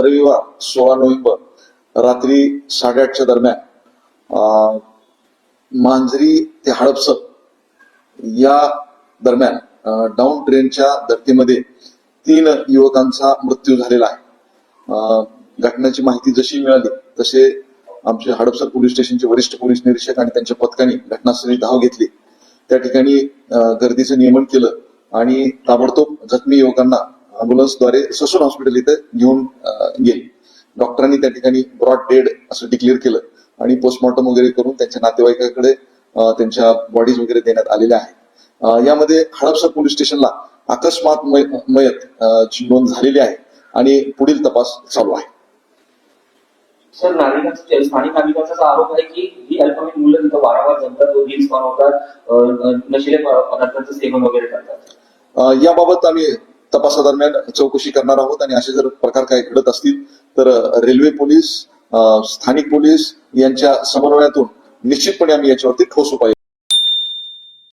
रविवार सोळा नोव्हेंबर रात्री साडेआठच्या दरम्यान अं, मांजरी ते हडपसर या दरम्यान डाऊन ट्रेनच्या धर्तीमध्ये तीन युवकांचा मृत्यू झालेला आहे. अं, घटनेची माहिती जशी मिळाली तसे आमचे हडपसर पोलीस स्टेशनचे वरिष्ठ पोलीस निरीक्षक आणि त्यांच्या पथकाने घटनास्थळी धाव घेतली. त्या ठिकाणी गर्दीचं नियमन केलं आणि ताबडतोब जखमी युवकांना अँब्युलन्सद्वारे ससून हॉस्पिटल इथे घेऊन गेले. डॉक्टरांनी त्या ठिकाणी ब्रॉड डेड असं डिक्लेअर केलं. आणि पोस्टमॉर्टम वगैरे करून त्यांच्या नातेवाईकाकडे त्यांच्या बॉडीज वगैरे देण्यात आलेल्या आहेत यामध्ये हडपसर पोलीस स्टेशनला अकस्मात मय- मयत ची नोंद झालेली आहे आणि पुढील तपास चालू आहे. सर नागरिकांचा स्थानिक नागरिकांचा आरोप आहे की ही अल्पवयीन मुलं तिथं वारंवार जमतात रील्स बनवतात नशिले पदार्थांचं सेवन वगैरे करतात. याबाबत आम्ही तपासादरम्यान चौकशी करणार आहोत आणि असे जर प्रकार काही घडत असतील तर रेल्वे पोलीस स्थानिक पोलीस यांच्या समन्वयातून निश्चितपणे आम्ही याच्यावरती ठोस उपाय